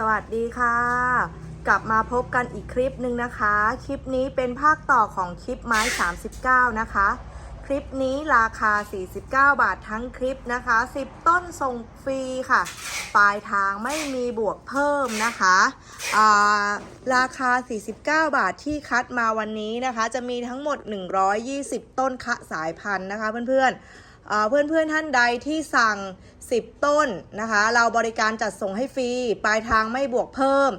สวัสดีค่ะ กลับมาพบกันอีกคลิปหนึ่งนะคะ คลิปนี้เป็นภาคต่อของคลิปไม้ 39 นะคะ คลิปนี้ราคา 49 บาททั้งคลิปนะคะ 10 ต้นส่งฟรีค่ะ ปลายทางไม่มีบวกเพิ่มนะคะาราคา 49 บาทที่คัดมาวันนี้นะคะ จะมีทั้งหมด 120 ต้นคะสายพันธุ์นะคะเพื่อนๆ เพื่อนเพื่อนๆท่านใดที่สั่ง 10 ต้นนะคะ เราบริการจัดส่งให้ฟรี ปลายทางไม่บวกเพิ่ม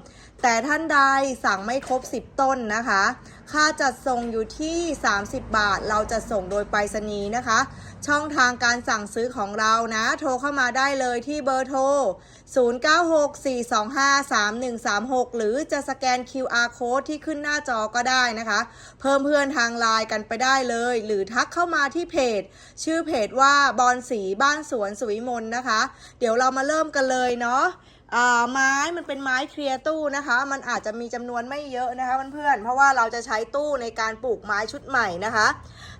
แต่ท่านใดสั่งไม่ครบ 10 ต้นนะคะ ค่าจัดส่งอยู่ที่ 30 บาท เราจะส่งโดยไปรษณีย์นะคะ ช่องทางการสั่งซื้อของเรานะ โทรเข้ามาได้เลยที่เบอร์โทร 0964253136 หรือจะสแกน QR code ที่ขึ้นหน้าจอก็ได้นะคะ เพิ่มเพื่อนทางไลน์กันไปได้เลย หรือทักเข้ามาที่เพจ ชื่อเพจว่าบอนสีบ้านสวนสุวิมลนะคะ เดี๋ยวเรามาเริ่มกันเลยเนาะ ไม้มันเป็นไม้เคลียร์ตู้นะคะ มันอาจจะมีจำนวนไม่เยอะนะคะเพื่อนๆ เพราะว่าเราจะใช้ตู้ในการปลูกไม้ชุดใหม่นะคะ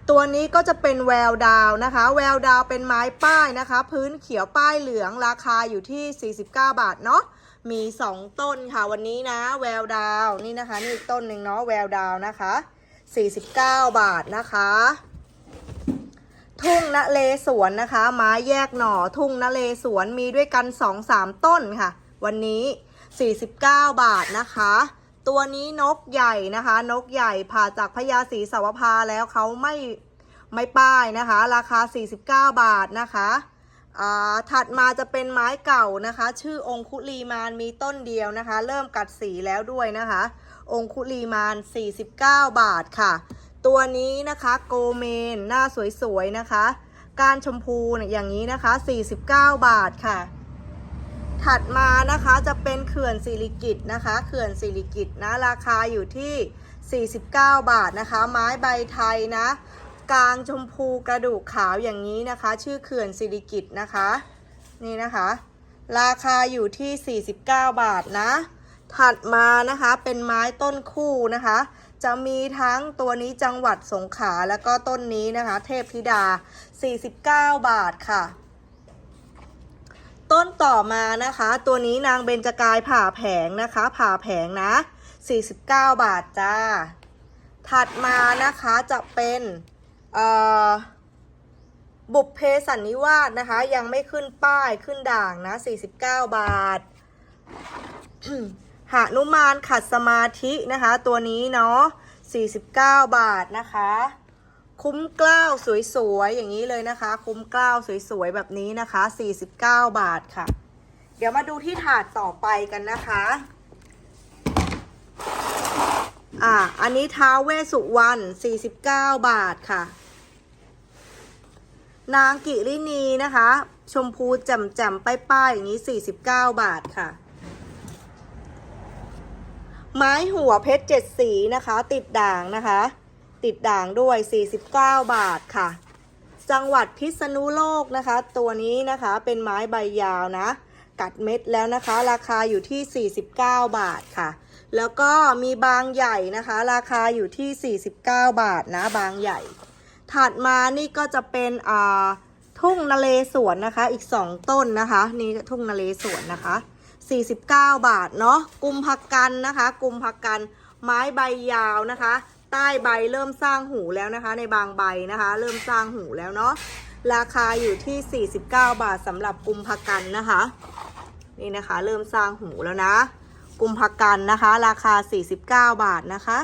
ตัวนี้ก็จะเป็นแววดาวนะคะ แววดาวเป็นไม้ป้ายนะคะ พื้นเขียวป้ายเหลืองราคาอยู่ที่ 49 บาทเนาะ มี 2 ต้นค่ะวันนี้นะ แววดาวนี่นะคะ นี่อีกต้นหนึ่งเนาะแววดาวนะคะ 49 บาทนะคะทุ่งนเลสวนนะคะ ไม้แยกหน่อทุ่งนเลสวนมีด้วยกัน 2-3 ต้นค่ะ วันนี้ 49 บาทนะคะ ตัวนี้นกใหญ่นะคะ นกใหญ่ผ่าจากพญาศรีสาวภาแล้วเขาไม่ไม่ป้ายนะคะ ราคา 49 บาทนะคะอ่าถัดมาจะเป็นไม้เก่านะคะ ชื่อองคุลีมานมีต้นเดียวนะคะ เริ่มกัดสีแล้วด้วยนะคะ องคุลีมาน 49 บาทค่ะ ตัวนี้นะคะโกเมน หน้าสวยๆนะคะ การชมพูอย่างนี้นะคะ 49 บาทค่ะ ถัดมานะคะจะเป็นเขื่อนสิริกิตนะคะเขื่อนสิริกิตนะราคาอยู่ที่ 49 บาทนะคะ ไม้ใบไทยนะ กลางชมพูกระดูกขาวอย่างนี้นะคะ ชื่อเขื่อนสิริกิตนะคะ นี่นะคะ ราคาอยู่ที่ 49 บาทนะ ถัดมานะคะเป็นไม้ต้นคู่นะคะ จะมีทั้งตัวนี้จังหวัดสงขลาแล้วก็ต้นนี้นะคะ เทพธิดา 49 บาทค่ะ ต้นต่อมานะคะ ตัวนี้นางเบญจกายผ่าแผงนะคะ ผ่าแผงนะ 49 บาทจ้า ถัดมานะคะจะเป็นบุพเพสันนิวาสนะคะ ยังไม่ขึ้นป้ายขึ้นด่างนะ 49 บาทหานุมานขัดสมาธินะคะ ตัวนี้เนาะ49 บาทนะคะ คุ้มกล้าวสวยๆอย่างนี้เลยนะคะ คุ้มกล้าวสวยๆแบบนี้นะคะ 49 บาทค่ะ เดี๋ยวมาดูที่ถาดต่อไปกันนะคะ อ่า อันนี้ท้าเวสสุวรรณ49 บาทค่ะ นางกิรินีนะคะ ชมพูแจ่มๆป้ายๆอย่างนี้ 49 บาทค่ะไม้หัวเพชรเจ็ดสีนะคะ ติดด่างนะคะ ติดด่างด้วย 49 บาทค่ะ จังหวัดพิษณุโลกนะคะ ตัวนี้นะคะเป็นไม้ใบยาวนะ กัดเม็ดแล้วนะคะ ราคาอยู่ที่ 49 บาทค่ะ แล้วก็มีบางใหญ่นะคะ ราคาอยู่ที่ 49 บาทนะบางใหญ่ ถัดมานี่ก็จะเป็นอ่าทุ่งนาเลสวนนะคะอีก 2 ต้นนะคะ นี่ทุ่งนาเลสวนนะคะ 49 บาทเนาะกุมภกันนะคะ กุมภกันไม้ใบยาวนะคะ ใต้ใบเริ่มสร้างหูแล้วนะคะ ในบางใบนะคะ เริ่มสร้างหูแล้วเนาะราคาอยู่ที่ 49 บาทสำหรับกุมภกันนะคะ นี่นะคะ เริ่มสร้างหูแล้วนะ กุมภกันนะคะ ราคา 49 บาทนะคะ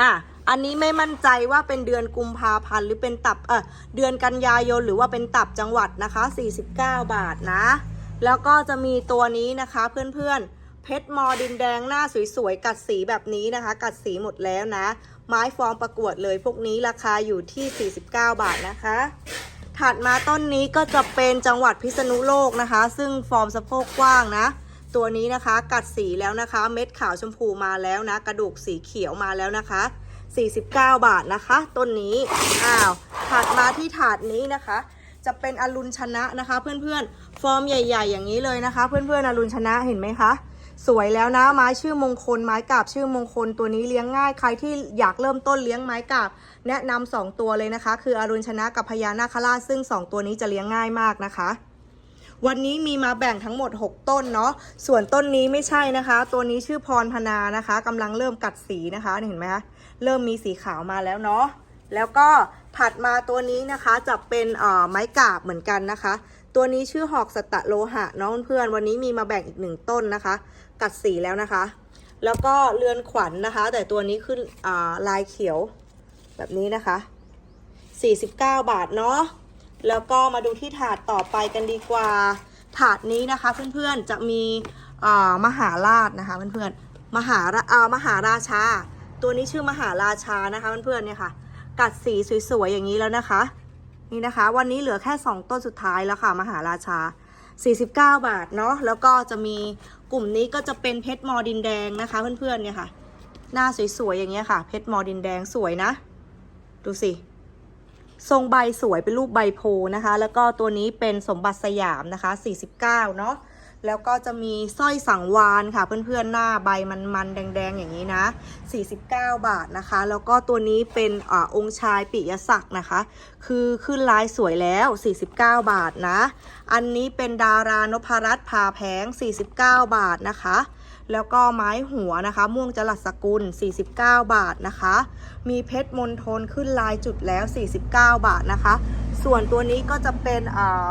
อะอันนี้ไม่มั่นใจว่าเป็นเดือนกุมภาพันธ์หรือเป็นตับเออเดือนกันยายนหรือว่าเป็นตับจังหวัดนะคะ 49 บาทนะ แล้วก็จะมีตัวนี้นะคะเพื่อนๆ เพชรมอดินแดงหน้าสวยๆ กัดสีแบบนี้นะคะ กัดสีหมดแล้วนะ ไม้ฟอร์มประกวดเลยพวกนี้ราคาอยู่ที่ 49 บาทนะคะ ถัดมาต้นนี้ก็จะเป็นจังหวัดพิษณุโลกนะคะ ซึ่งฟอร์มสะโพกกว้างนะ ตัวนี้นะคะกัดสีแล้วนะคะ เม็ดขาวชมพูมาแล้วนะ กระดูกสีเขียวมาแล้วนะคะ 49 บาทนะคะ ต้นนี้อ้าวถัดมาที่ถาดนี้นะคะจะเป็นอรุณชนะนะคะ เพื่อนๆ ฟอร์มใหญ่ ๆ อย่างนี้เลยนะคะ เพื่อนๆอรุณชนะเห็นไหมคะ สวยแล้วนะไม้ชื่อมงคลไม้กาบชื่อมงคลตัวนี้เลี้ยงง่าย ใครที่อยากเริ่มต้นเลี้ยงไม้กาบ แนะนำสองตัวเลยนะคะ คืออรุณชนะกับพญานาคราชซึ่งสองตัวนี้จะเลี้ยงง่ายมากนะคะ วันนี้มีมาแบ่งทั้งหมด 6 ต้นเนาะส่วนต้นนี้ไม่ใช่นะคะ ตัวนี้ชื่อพรพนานะคะกำลังเริ่มกัดสีนะคะเห็นไหมคะเริ่มมีสีขาวมาแล้วเนาะแล้วก็ถัดมาตัวนี้นะคะจะเป็นไม้กาบเหมือนกันนะคะ ตัวนี้ชื่อหอกสตะโลหะเนาะเพื่อนวันนี้มีมาแบ่งอีกหนึ่งต้นนะคะ กัดสีแล้วนะคะ แล้วก็เรือนขวัญนนะคะ แต่ตัวนี้ขึ้นาลายเขียวแบบนี้นะคะ 49 บาทเนาะแล้วก็มาดูที่ถาดต่อไปกันดีกว่า ถาดนี้นะคะเพื่อนๆจะมีมหาราชนะคะเพื่อนๆมหาราอ่ามหาราชา ตัวนี้ชื่อมหาราชานะคะเพื่อนๆเนี่ยค่ะ กัดสีสวยๆอย่างนี้แล้วนะคะ นี่นะคะ วันนี้เหลือแค่ 2 ต้นสุดท้ายแล้วค่ะ มหาราชา 49 บาทเนาะแล้วก็จะมีกลุ่มนี้ก็จะเป็นเพชรมอดินแดงนะคะเพื่อนๆเนี่ยค่ะ หน้าสวยๆอย่างเงี้ยค่ะ เพชรมอดินแดงสวยนะ ดูสิทรงใบสวยเป็นรูปใบโพนะคะ แล้วก็ตัวนี้เป็นสมบัติสยามนะคะ 49 เนาะ แล้วก็จะมีสร้อยสังวานค่ะ เพื่อนๆหน้าใบมันๆแดงๆอย่างนี้นะ 49 บาทนะคะ แล้วก็ตัวนี้เป็นอองค์ชายปิยศักดิ์นะคะ คือขึ้นลายสวยแล้ว 49 บาทนะ อันนี้เป็นดารานพรัตน์พาแพง 49 บาทนะคะแล้วก็ไม้หัวนะคะ ม่วงจรัสสกุล 49 บาทนะคะ มีเพชรมนทนขึ้นลายจุดแล้ว 49 บาทนะคะ ส่วนตัวนี้ก็จะเป็นอ่า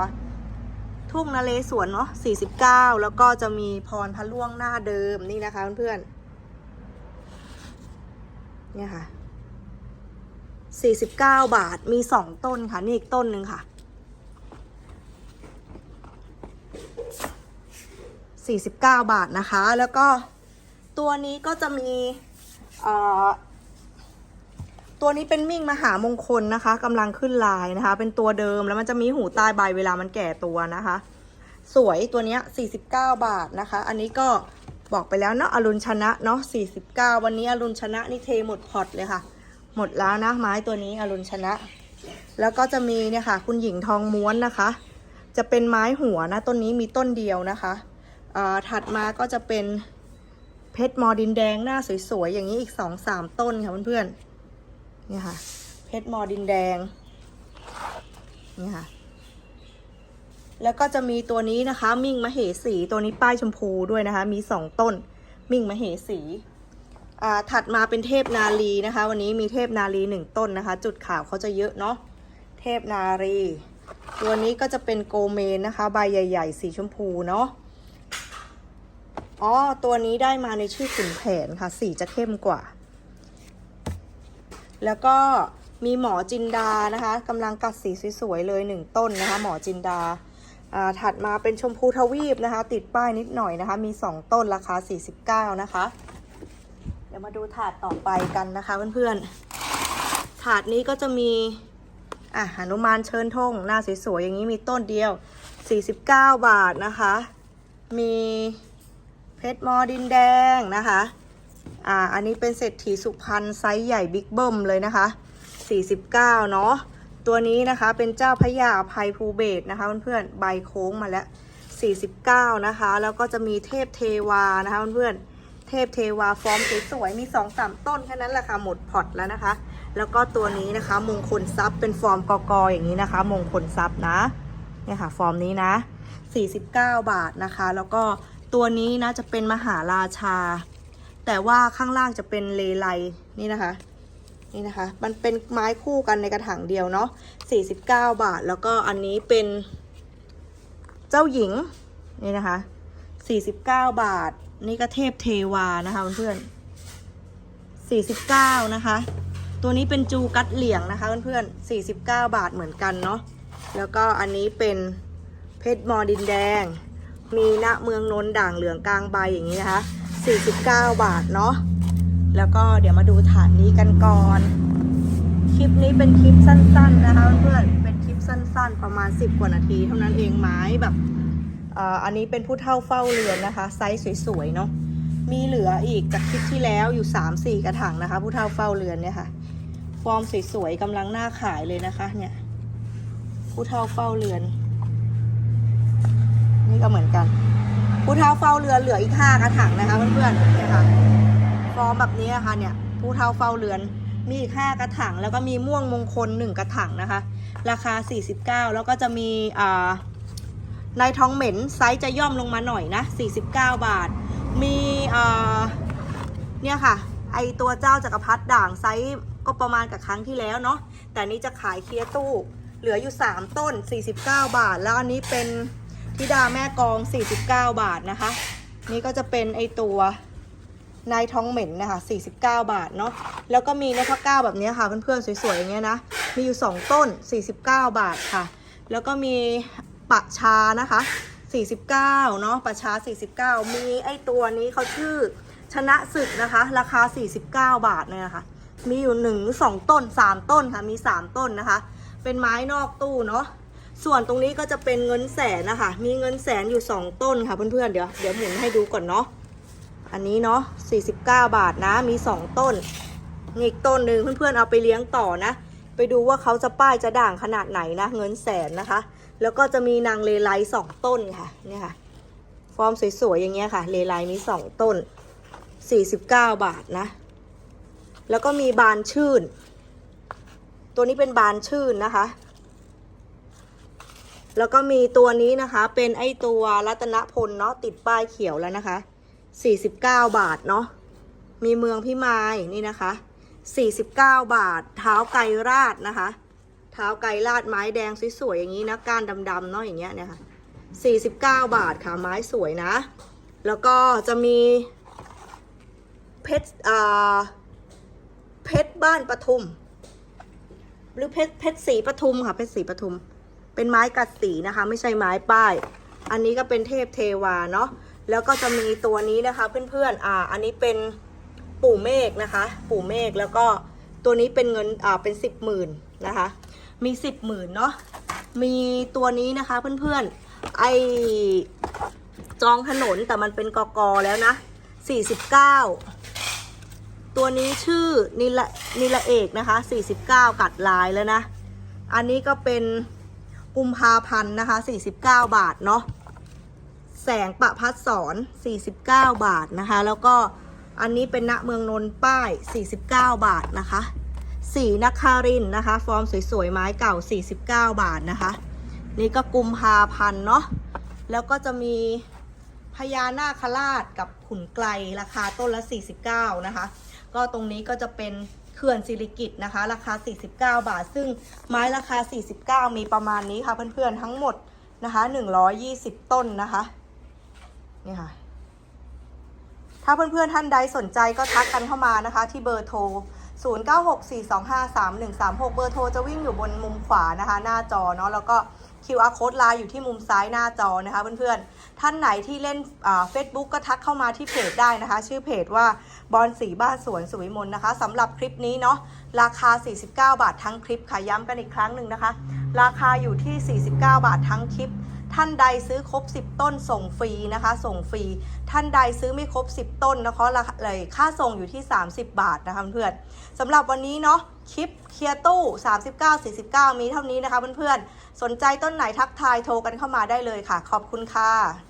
ทุ่งนาเลสวนเนาะ49 แล้วก็จะมีพรพระล่วงหน้าเดิมนี่นะคะเพื่อนๆเนี่ยค่ะ 49 บาทมี 2 ต้นค่ะ นี่อีกต้นหนึ่งค่ะ 49 บาทนะคะ แล้วก็ตัวนี้ก็จะมีเอ่อ ตัวนี้เป็นมิ่งมหามงคลนะคะกำลังขึ้นลายนะคะ เป็นตัวเดิมแล้วมันจะมีหูใต้ใบเวลามันแก่ตัวนะคะ สวยตัวเนี้ย49 บาทนะคะ อันนี้ก็บอกไปแล้วเนาะอรุณชนะเนาะ49 วันนี้อรุณชนะนี่เทหมดพอตเลยค่ะ หมดแล้วนะไม้ตัวนี้อรุณชนะ แล้วก็จะมีเนี่ยค่ะ คุณหญิงทองม้วนนะคะ จะเป็นไม้หัวนะต้นนี้มีต้นเดียวนะคะถัดมาก็จะเป็นเพชรมอดินแดงหน้าสวยๆอย่างนี้อีกสองสามต้นค่ะเพื่อนๆ นี่ค่ะ เพชรมอดินแดง นี่ค่ะ แล้วก็จะมีตัวนี้นะคะ มิ่งมเหสี ตัวนี้ป้ายชมพูด้วยนะคะ มีสองต้น มิ่งมเหสีอ่าถัดมาเป็นเทพนาลีนะคะ วันนี้มีเทพนาลีหนึ่งต้นนะคะ จุดขาวเขาจะเยอะเนาะเทพนารีตัวนี้ก็จะเป็นโกเมนนะคะ ใบใหญ่ ๆ สีชมพูเนาะอ๋อตัวนี้ได้มาในชื่อขุนแผนค่ะ สีจะเข้มกว่า แล้วก็มีหมอจินดานะคะกำลังกัดสีสวยๆเลยหนึ่งต้นนะคะ หมอจินดาอ่าถัดมาเป็นชมพูทวีปนะคะ ติดป้ายนิดหน่อยนะคะ มี 2 ต้นราคา 49 นะคะ เดี๋ยวมาดูถาดต่อไปกันนะคะเพื่อนๆ ถาดนี้ก็จะมีอะหนุมานเชิญธงหน้าสวยๆอย่างนี้มีต้นเดียว 49 บาทนะคะ มีเพชรมอดินแดงนะคะ อ่า อันนี้เป็นเศรษฐีสุพรรณไซส์ใหญ่บิ๊กเบิ้มเลยนะคะ 49 เนาะ ตัวนี้นะคะเป็นเจ้าพระยาภัยภูเบศนะคะเพื่อนๆ ใบโค้งมาแล้ว 49 นะคะ แล้วก็จะมีเทพเทวานะคะเพื่อนๆ เทพเทวาฟอร์มสวยๆ มี 2-3 ต้นแค่นั้นแหละค่ะ หมดพอร์ตแล้วนะคะ แล้วก็ตัวนี้นะคะมงคลทรัพย์เป็นฟอร์มกอกออย่างนี้นะคะ มงคลทรัพย์นะเนี่ยค่ะฟอร์มนี้นะ 49 บาทนะคะ แล้วก็ตัวนี้นะจะเป็นมหาราชา แต่ว่าข้างล่างจะเป็นเลไลนี่นะคะ นี่นะคะ มันเป็นไม้คู่กันในกระถางเดียวเนาะ49 บาท แล้วก็อันนี้เป็นเจ้าหญิง นี่นะคะ 49 บาท นี่ก็เทพเทวานะคะเพื่อนๆ49 นะคะ ตัวนี้เป็นจูกัดเหลียงนะคะเพื่อนๆ49 บาทเหมือนกันเนาะ แล้วก็อันนี้เป็นเพชรมอดินแดง มีณเมืองนนด่างเหลืองกลางใบอย่างนี้นะคะ 49 บาทเนาะแล้วก็เดี๋ยวมาดูฐานนี้กันก่อน คลิปนี้เป็นคลิปสั้น ๆ นะคะเพื่อนเป็นคลิปสั้น ๆ ประมาณ 10 กว่านาที เท่านั้นเองไม้แบบอ่ออันนี้เป็นผู้เท่าเฝ้าเรือนนะคะ ไซส์สวย ๆ เนาะมีเหลืออีกจากคลิปที่แล้วอยู่ 3-4 กระถางนะคะ ผู้เท่าเฝ้าเรือนเนี่ยค่ะ ฟอร์มสวยๆกำลังหน้าขายเลยนะคะ เนี่ย ผู้เท่าเฝ้าเรือน นี่ก็เหมือนกัน ผู้เท่าเฝ้าเรือเหลืออีก5กระถางนะคะเพื่อนๆเนี่ยค่ะฟอร์มแบบนี้นะคะเนี่ยผู้เท่าเฝ้าเรือนมีอีก5กระถางแล้วก็มีม่วงมงคล1กระถางนะคะ ราคา 49 แล้วก็จะมีอ่านายทองเหม็นไซส์จะย่อมลงมาหน่อยนะ 49 บาท มีเอ่อเนี่ยค่ะ ไอตัวเจ้าจักรพรรดิด่างไซส์ก็ประมาณกับครั้งที่แล้วเนาะ แต่นนี้จะขายเคลียร์ตู้ เหลืออยู่ 3 ต้น 49 บาท แล้วอันนี้เป็น ธิดาแม่กอง 49 บาทนะคะ นี่ก็จะเป็นไอตัวนายทองเหม็นนะคะ49 บาทเนาะ แล้วก็มีนพเก้าแบบนี้ค่ะเพื่อนๆสวยๆอย่างเงี้ยนะ มีอยู่ 2 ต้น 49 บาทค่ะ แล้วก็มีปะชานะคะ 49 เนาะปะชา 49 มีไอตัวนี้เขาชื่อชนะศึกนะคะ ราคา 49 บาทเนี่ยนะคะ มีอยู่ 1 2 ต้น 3 ต้นค่ะ มี 3 ต้นนะคะ เป็นไม้นอกตู้เนาะ ส่วนตรงนี้ก็จะเป็นเงินแสนนะคะ มีเงินแสนอยู่ 2 ต้นค่ะเพื่อนๆ เดี๋ยวเดี๋ยวหมุนให้ดูก่อนเนาะ อันนี้เนาะ49 บาทนะ มี 2 ต้น อีกต้นหนึ่งเพื่อนๆ เอาไปเลี้ยงต่อนะ ไปดูว่าเขาจะป้ายจะด่างขนาดไหนนะ เงินแสนนะคะ แล้วก็จะมีนางเลไลสองต้นค่ะ เนี่ยค่ะ ฟอร์มสวยๆ อย่างเงี้ยค่ะ เลไลมี 2 ต้น 49 บาทนะ แล้วก็มีบานชื่น ตัวนี้เป็นบานชื่นนะคะ แล้วก็มีตัวนี้นะคะเป็นไอตัวรัตนพลเนาะติดป้ายเขียวแล้วนะคะ 49 บาทเนาะมีเมืองพิมายนี่นะคะ 49 บาท เท้าไก่ราดนะคะ เท้าไก่ราดไม้แดงสวยๆอย่างนี้นะก้านดำๆเนาะอย่างเงี้ยเนี่ยค่ะ49 บาทค่ะไม้สวยนะ แล้วก็จะมีเพชรอ่าเพชรบ้านปทุม หรือเพชรเพชรสีปทุมค่ะเพชรสีปทุม เป็นไม้กัดสีนะคะ ไม่ใช่ไม้ป้าย อันนี้ก็เป็นเทพเทวาเนาะแล้วก็จะมีตัวนี้นะคะเพื่อนๆอ่า อันนี้เป็นปู่เมฆนะคะ ปู่เมฆแล้วก็ตัวนี้เป็นเงินอ่าเป็นสิบหมื่นนะคะ มีสิบหมื่นเนาะมีตัวนี้นะคะเพื่อนๆไอจองถนนแต่มันเป็นกกแล้วนะสี่สิบเก้าตัวนี้ชื่อนิละนิละเอกนะคะ 49 กัดลายแล้วนะ อันนี้ก็เป็น กุมภาพันธ์นะคะ 49 บาทเนาะแสงประพัดสอน 49 บาทนะคะ แล้วก็อันนี้เป็นณเมืองนนท์ป้าย 49 บาทนะคะสีนักคารินนะคะ ฟอร์มสวยๆ ไม้เก่า 49 บาทนะคะ นี่ก็กุมภาพันธ์เนาะแล้วก็จะมีพญานาคราชกับขุนไกลราคาต้นละ 49 นะคะ ก็ตรงนี้ก็จะเป็น เขื่อนสิริกิตนะคะ ราคา 49 บาท ซึ่งไม้ราคา 49 มีประมาณนี้ค่ะเพื่อนๆทั้งหมดนะคะ120 ต้นนะคะนี่ค่ะ ถ้าเพื่อนๆท่านใดสนใจก็ทักกันเข้ามานะคะ ที่เบอร์โทร 0964253136 เบอร์โทรจะวิ่งอยู่บนมุมขวานะคะ หน้าจอเนาะแล้วก็ QR code ไลน์อยู่ที่มุมซ้ายหน้าจอนะคะเพื่อนๆ ท่านไหนที่เล่นเฟซบุ๊กก็ทักเข้ามาที่เพจได้นะคะ ชื่อเพจว่าบอลสีบ้านสวนสุวิมลนะคะสำหรับคลิปนี้เนาะราคา 49 บาททั้งคลิปค่ะย้ำกันอีกครั้งหนึ่งนะคะ ราคาอยู่ที่ 49 บาททั้งคลิปท่านใดซื้อครบ 10 ต้นส่งฟรีนะคะ ส่งฟรี ท่านใดซื้อไม่ครบ 10 ต้นนะคะราคาเลยค่าส่งอยู่ที่ 30 บาทนะคะเพื่อนสำหรับวันนี้เนาะ คลิปเคลียร์ตู้ 39 49 มีเท่านี้นะคะเพื่อนๆ สนใจต้นไหนทักทายโทรกันเข้ามาได้เลยค่ะ ขอบคุณค่ะ